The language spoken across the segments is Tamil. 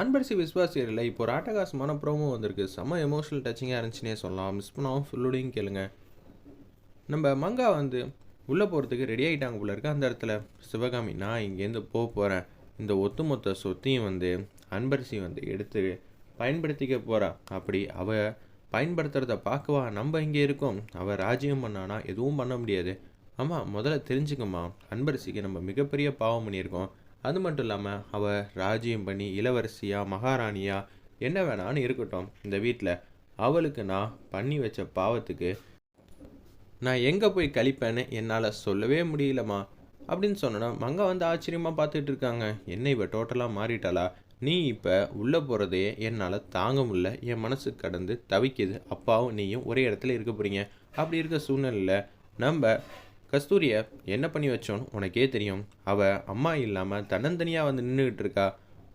அன்பரசி விஸ்வாசியரில் இப்போ ஒரு ஆட்டகாசமான ப்ரோமோ வந்திருக்கு. செம்ம எமோஷனல் டச்சிங்காக இருந்துச்சுன்னே சொல்லலாம். மிஸ் பண்ணாமல் ஃபுல்லோடையும் கேளுங்க. நம்ம மங்கா வந்து உள்ளே போகிறதுக்கு ரெடி ஆகிட்டாங்க போல இருக்கு. அந்த இடத்துல சிவகாமி நான் இங்கேருந்து போக போகிறேன் இந்த ஒத்துமொத்த சொத்தையும் வந்து அன்பரசி வந்து எடுத்து பயன்படுத்திக்க போகிறா அப்படி அவ பயன்படுத்துகிறத பார்க்கவா நம்ம இங்கே இருக்கோம். அவள் ராஜ்யம் பண்ணானா எதுவும் பண்ண முடியாது. ஆமாம் முதல்ல தெரிஞ்சுக்கம்மா. அன்பரசிக்கு நம்ம மிகப்பெரிய பாவம் பண்ணியிருக்கோம். அது மட்டும் இல்லாமல் அவள் ராஜ்யம் பண்ணி இளவரசியா மகாராணியா என்ன வேணான்னு இருக்கட்டும். இந்த வீட்டில் அவளுக்கு நான் பண்ணி வச்ச பாவத்துக்கு நான் எங்கே போய் கழிப்பேன்னு என்னால் சொல்லவே முடியலம்மா அப்படின்னு சொன்னோன்னா மங்க வந்து ஆச்சரியமாக பார்த்துட்டு இருக்காங்க. என்ன இவ டோட்டலாக மாறிட்டாளா? நீ இப்போ உள்ளே போகிறதே என்னால் தாங்க முடியல. என் மனசு கடந்து தவிக்குது. அப்பாவும் நீயும் ஒரே இடத்துல இருக்க போகிறீங்க அப்படி இருக்க சூழ்நிலையில் நம்ம கஸ்தூரியை என்ன பண்ணி வச்சோன்னு உனக்கே தெரியும். அவள் அம்மா இல்லாமல் தன்னந்தனியாக வந்து நின்றுக்கிட்டு இருக்கா.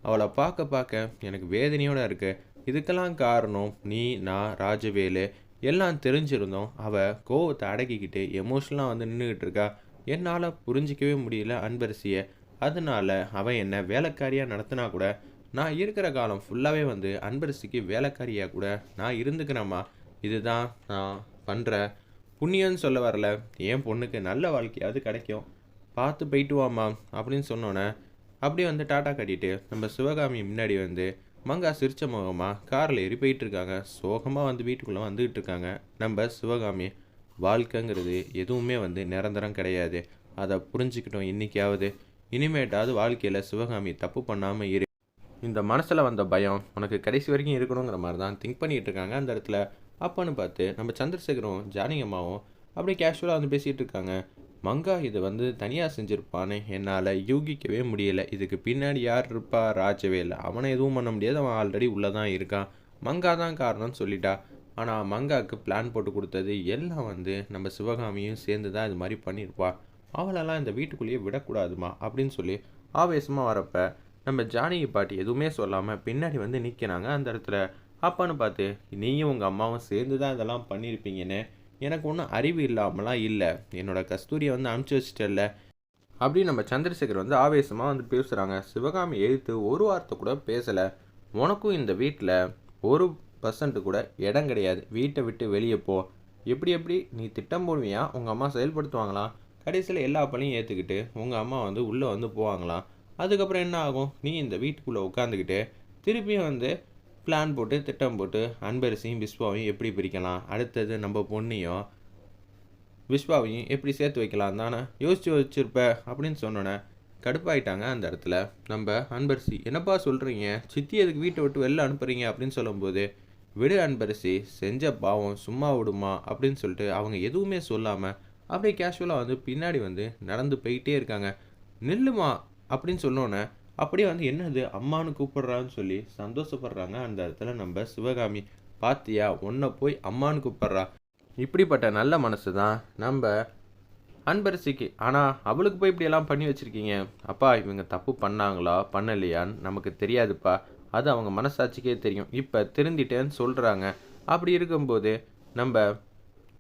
அவளை பார்க்க பார்க்க எனக்கு வேதனையோடு இருக்குது இதுக்கெல்லாம் காரணம் நீ நான் ராஜவேலு எல்லாம் தெரிஞ்சிருந்தோம். அவள் கோவத்தை அடக்கிக்கிட்டு எமோஷனலாக வந்து நின்றுக்கிட்டு இருக்கா. என்னால் புரிஞ்சிக்கவே முடியல அன்பரசியை. அதனால அவன் என்ன வேலைக்காரியாக நடத்தினா கூட நான் இருக்கிற காலம் ஃபுல்லாகவே வந்து அன்பரசிக்கு வேலைக்காரியாக கூட நான் இருந்துக்கிறேம்மா. இதுதான் நான் பண்ணுற புண்ணியம்னு சொல்ல வரல. என் பொண்ணுக்கு நல்ல வாழ்க்கையாவது கிடைக்கும்? பார்த்து போயிட்டு வாமா அப்படின்னு சொன்னோன்னே அப்படியே வந்து டாட்டா கட்டிட்டு நம்ம சிவகாமி முன்னாடி வந்து மங்கா சிரிச்ச முகமாக காரில் ஏறி போயிட்டு இருக்காங்க. சோகமாக வந்து வீட்டுக்குள்ளே வந்துக்கிட்டு இருக்காங்க. நம்ம சிவகாமி வாழ்க்கைங்கிறது எதுவுமே வந்து நிரந்தரம் கிடையாது. அதை புரிஞ்சுக்கிட்டோம் இன்னைக்காவது. இனிமேட்டாவது வாழ்க்கையில் சிவகாமி தப்பு பண்ணாமல் இரு. இந்த மனசில் வந்த பயம் உனக்கு கடைசி வரைக்கும் இருக்கணுங்கிற மாதிரி தான் திங்க் பண்ணிகிட்டு இருக்காங்க அந்த இடத்துல. அப்பான்னு பார்த்து நம்ம சந்திரசேகரும் ஜானகி அம்மாவும் அப்படியே கேஷுவலாக வந்து பேசிகிட்டு இருக்காங்க. மங்கா இது வந்து தனியாக செஞ்சுருப்பான்னு என்னால் யூகிக்கவே முடியல. இதுக்கு பின்னாடி யார் இருப்பா? இல்லை. அவனை எதுவும் பண்ண முடியாது. அவன் ஆல்ரெடி உள்ளே தான் இருக்கான். மங்கா தான் காரணம்னு சொல்லிட்டா. ஆனால் மங்காவுக்கு பிளான் போட்டு கொடுத்தது எல்லாம் வந்து நம்ம சிவகாமியும் சேர்ந்து தான் இது மாதிரி பண்ணியிருப்பா அவளெல்லாம் இந்த வீட்டுக்குள்ளேயே விடக்கூடாதுமா? அப்படின்னு சொல்லி ஆவேசமாக வரப்போ நம்ம ஜானகி பாட்டி எதுவுமே சொல்லாமல் பின்னாடி வந்து நிற்கிறாங்க அந்த இடத்துல அப்பான்னு பார்த்து நீயும் உங்கள் அம்மாவும் சேர்ந்து தான் இதெல்லாம் பண்ணியிருப்பீங்கன்னு எனக்கு ஒன்றும் அறிவு இல்லாமலாம் இல்லை. என்னோட கஸ்தூரியை வந்து அனுப்பிச்சி வச்சிட்டல அப்படி நம்ம சந்திரசேகர் வந்து ஆவேசமாக வந்து பேசுகிறாங்க சிவகாமி எழுத்து ஒரு வார்த்தை கூட பேசலை. உனக்கும் இந்த வீட்டில் ஒரு பர்சன்ட்டு கூட இடம் கிடையாது. வீட்டை விட்டு வெளியே போ. எப்படி எப்படி? நீ திட்டம் போடுவியா? உங்கள் அம்மா செயல்படுத்துவாங்களாம் கடைசியில் எல்லா பள்ளியும் ஏற்றுக்கிட்டு உங்கள் அம்மா வந்து உள்ளே வந்து போவாங்களாம் அதுக்கப்புறம் என்ன ஆகும்? நீ இந்த வீட்டுக்குள்ளே உட்காந்துக்கிட்டு திருப்பியும் வந்து பிளான் போட்டு திட்டம் போட்டு அன்பரசையும் விஸ்வாவையும் எப்படி பிரிக்கலாம்? அடுத்தது நம்ம பொண்ணையும் விஸ்வாவையும் எப்படி சேர்த்து வைக்கலாம்? தானே? யோசிச்சு வச்சுருப்ப அப்படின்னு சொன்னோன்னே கடுப்பாயிட்டாங்க அந்த இடத்துல. நம்ம அன்பரசி என்னப்பா சொல்கிறீங்க சித்தி அதுக்கு வீட்டை விட்டு வெளில அனுப்புகிறீங்க அப்படின்னு சொல்லும்போது விடு அன்பரசி செஞ்ச பாவம் சும்மா விடுமா? அப்படின்னு சொல்லிட்டு அவங்க எதுவுமே சொல்லாமல் அப்படியே கேஷுவலாக வந்து பின்னாடி வந்து நடந்து போயிட்டே இருக்காங்க. நில்லுமா? அப்படின்னு சொன்னோன்னே அப்படியே வந்து என்னது அம்மானு கூப்பிடுறான்னு சொல்லி சந்தோஷப்படுறாங்க. அந்த இடத்துல நம்ம சிவகாமி பாத்தியா உன்னை போய் அம்மானு கூப்பிட்றா. இப்படிப்பட்ட நல்ல மனசு தான் நம்ம அன்பரசிக்கு. ஆனால் அவளுக்கு போய் இப்படியெல்லாம் பண்ணி வச்சுருக்கீங்க? அப்பா இவங்க தப்பு பண்ணாங்களா? பண்ணலையான்னு நமக்கு தெரியாதுப்பா. அது அவங்க மனசாட்சிக்கே தெரியும். இப்போ திருந்திட்டேன்னு சொல்கிறாங்க அப்படி இருக்கும்போது நம்ம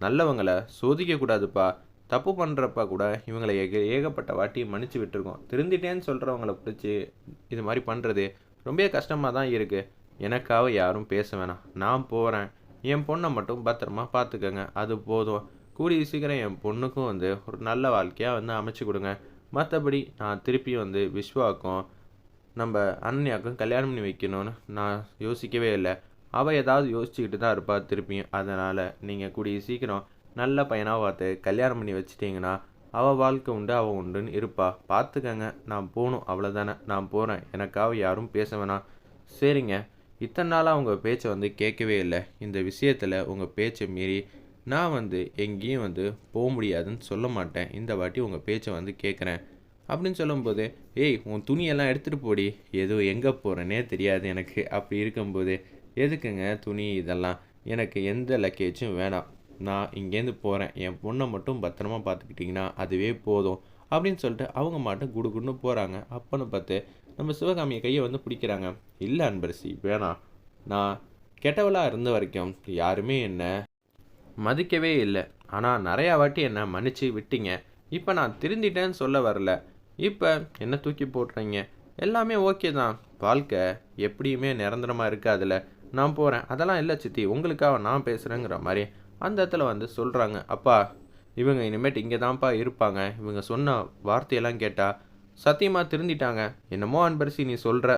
நல்லவங்களை சோதிக்கக்கூடாதுப்பா. தப்பு பண்ணுறப்ப கூட இவங்களை ஏக ஏகப்பட்ட வாட்டி மன்னிச்சு விட்டுருக்கோம். திருந்திட்டேன்னு சொல்கிறவங்கள பிடிச்சி இது மாதிரி பண்ணுறது ரொம்ப கஷ்டமாக தான் இருக்குது எனக்காக யாரும் பேச வேணாம். நான் போகிறேன் என் பொண்ணை மட்டும் பத்திரமா பார்த்துக்கங்க அது போதும். கூடிய சீக்கிரம் என் பொண்ணுக்கும் வந்து ஒரு நல்ல வாழ்க்கையாக வந்து அமைச்சு கொடுங்க. மற்றபடி நான் திருப்பி வந்து விஸ்வாக்கும் நம்ம அன்னையாக்கும் கல்யாணம் பண்ணி வைக்கணும்னு நான் யோசிக்கவே இல்லை. அவள் ஏதாவது யோசிச்சுக்கிட்டு தான் இருப்பாள் திருப்பியும். அதனால் நீங்கள் கூடிய சீக்கிரம் நல்ல பையனாக பார்த்து கல்யாணம் பண்ணி வச்சிட்டிங்கன்னா அவள் வாழ்க்கை உண்டு அவள் உண்டுன்னு இருப்பா. பார்த்துக்கங்க நான் போகணும் அவ்வளோதானே நான் போகிறேன் எனக்காக யாரும் பேச வேணாம். சரிங்க. இத்தனை நாளாக உங்கள் பேச்சை வந்து கேட்கவே இல்லை. இந்த விஷயத்தில் உங்கள் பேச்சை மீறி நான் வந்து எங்கேயும் வந்து போக முடியாதுன்னு சொல்ல மாட்டேன். இந்த வாட்டி உங்கள் பேச்சை வந்து கேட்குறேன். அப்படின்னு சொல்லும்போது ஏய் உன் துணியெல்லாம் எடுத்துகிட்டு போடி. ஏதோ எங்கே போகிறேனே தெரியாது எனக்கு. அப்படி இருக்கும்போது எதுக்குங்க துணி இதெல்லாம்? எனக்கு எந்த லக்கேஜும் வேணாம். நான் இங்கேருந்து போகிறேன் என் பொண்ணை மட்டும் பத்திரமா பார்த்துக்கிட்டிங்கன்னா அதுவே போதும் அப்படின்னு சொல்லிட்டு அவங்க மாட்டும் குடுகுடுன்னு போகிறாங்க அப்பன்னு பார்த்து நம்ம சிவகாமியை கையை வந்து பிடிக்கிறாங்க. இல்லை அன்பரசி வேணாம் நான் கெட்டவளாக இருந்த வரைக்கும் யாருமே என்ன மதிக்கவே இல்லை. ஆனால் நிறையா வாட்டி என்னை மன்னிச்சு விட்டீங்க. இப்போ நான் திருந்திட்டேன்னு சொல்ல வரல. இப்போ என்ன தூக்கி போட்டுறீங்க எல்லாமே ஓகே தான். வாழ்க்கை எப்படியுமே நிரந்தரமாக இருக்காதுல்ல. நான் போகிறேன் அதெல்லாம் இல்லை சித்தி. உங்களுக்காக நான் பேசுகிறேங்கிற மாதிரி அந்த இடத்துல வந்து சொல்கிறாங்க அப்பா இவங்க இனிமேட்டு இங்கே தான்ப்பா இருப்பாங்க. இவங்க சொன்ன வார்த்தையெல்லாம் கேட்டால் சத்தியமாக திருந்திட்டாங்க. என்னமோ அன்பரசி நீ சொல்கிற